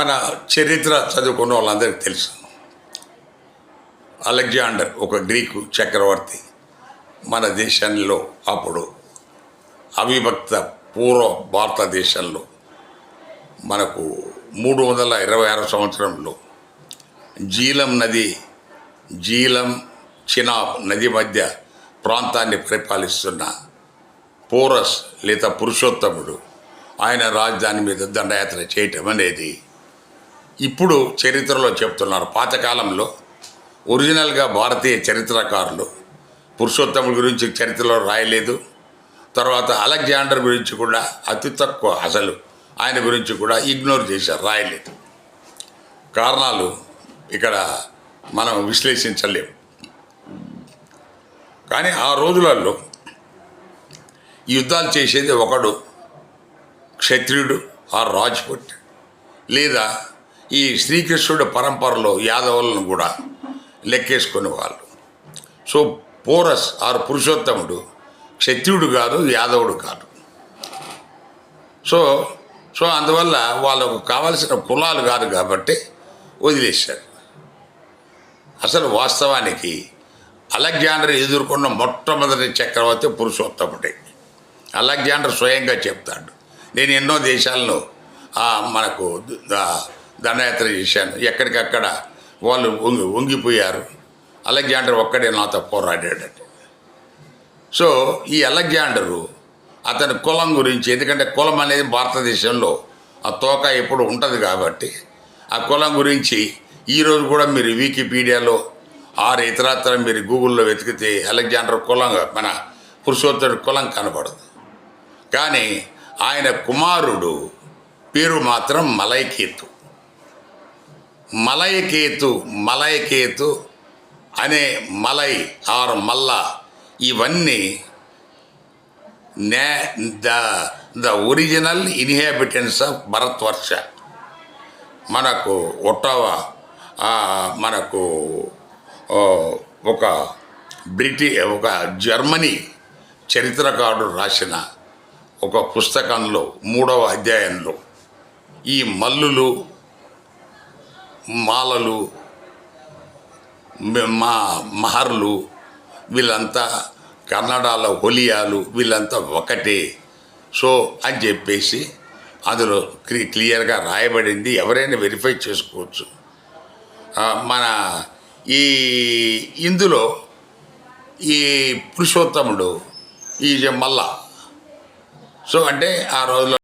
మన చరిత్ర చదువుకున్న వాళ్ళందరికీ తెలుసు. అలెగ్జాండర్ ఒక గ్రీకు చక్రవర్తి మన దేశంలో అప్పుడు అవిభక్త పూర్వ భారతదేశంలో మనకు మూడు వందల ఇరవై ఆరు సంవత్సరంలో జీలం నది జీలం చినాబ్ నది మధ్య ప్రాంతాన్ని పరిపాలిస్తున్న పోరస్ లేదా పురుషోత్తముడు ఆయన రాజధాని మీద దండయాత్ర చేయటం అనేది ఇప్పుడు చరిత్రలో చెప్తున్నారు. పాతకాలంలో ఒరిజినల్గా భారతీయ చరిత్రకారులు పురుషోత్తముల గురించి చరిత్రలో రాయలేదు. తర్వాత అలెగ్జాండర్ గురించి కూడా అతి తక్కువ అసలు ఆయన గురించి కూడా ఇగ్నోర్ చేశారు రాయలేదు. కారణాలు ఇక్కడ మనం విశ్లేషించలేము. కానీ ఆ రోజులలో యుద్ధాలు చేసేది ఒకడు క్షత్రియుడు ఆ రాజ్పుట్ లేదా ఈ శ్రీకృష్ణుడి పరంపరలో యాదవులను కూడా లెక్కేసుకునే వాళ్ళు. సో పోరస్ ఆర్ పురుషోత్తముడు క్షత్రియుడు కాదు యాదవుడు కాదు. సో సో అందువల్ల వాళ్ళకు కావలసిన కులాలు కాదు కాబట్టి వదిలేశారు. అసలు వాస్తవానికి అలెగ్జాండర్ ఎదుర్కొన్న మొట్టమొదటి చక్రవర్తి పురుషోత్తముడే. అలెగ్జాండర్ స్వయంగా చెప్తాడు నేను ఎన్నో దేశాలను మనకు దండయాత్ర చేశాను. ఎక్కడికక్కడ వాళ్ళు వంగి వంగిపోయారు అలెగ్జాండర్ ఒక్కడే నాతో పోరాడాడట. సో ఈ అలెగ్జాండరు అతని కులం గురించి ఎందుకంటే కులం అనేది భారతదేశంలో ఆ తోక ఎప్పుడు ఉంటుంది కాబట్టి ఆ కులం గురించి ఈరోజు కూడా మీరు వికీపీడియాలో ఆరు ఇతరత్ర మీరు గూగుల్లో వెతికితే అలెగ్జాండర్ కులం మన పురుషోత్తరుడు కులం కనబడదు. కానీ ఆయన కుమారుడు పేరు మాత్రం మలైకేతు. మలయకేతు మలయకేతు అనే మలై ఆర్ మల్ల ఇవన్నీ నే the the original inhabitants of Bharatvarsha. మనకు ఒట్టవ మనకు ఒక బ్రిటి ఒక జర్మనీ చరిత్రకారుడు రాసిన ఒక పుస్తకంలో మూడవ అధ్యాయంలో ఈ మల్లులు మాలలు మా మహర్లు వీళ్ళంతా కన్నడాల హొలియాలు వీళ్ళంతా ఒకటే. సో అని చెప్పేసి అందులో క్లియర్గా రాయబడింది. ఎవరైనా వెరిఫై చేసుకోవచ్చు. మన ఈ ఇందులో ఈ పురుషోత్తముడు ఈ మల్ల. సో అంటే ఆ రోజులో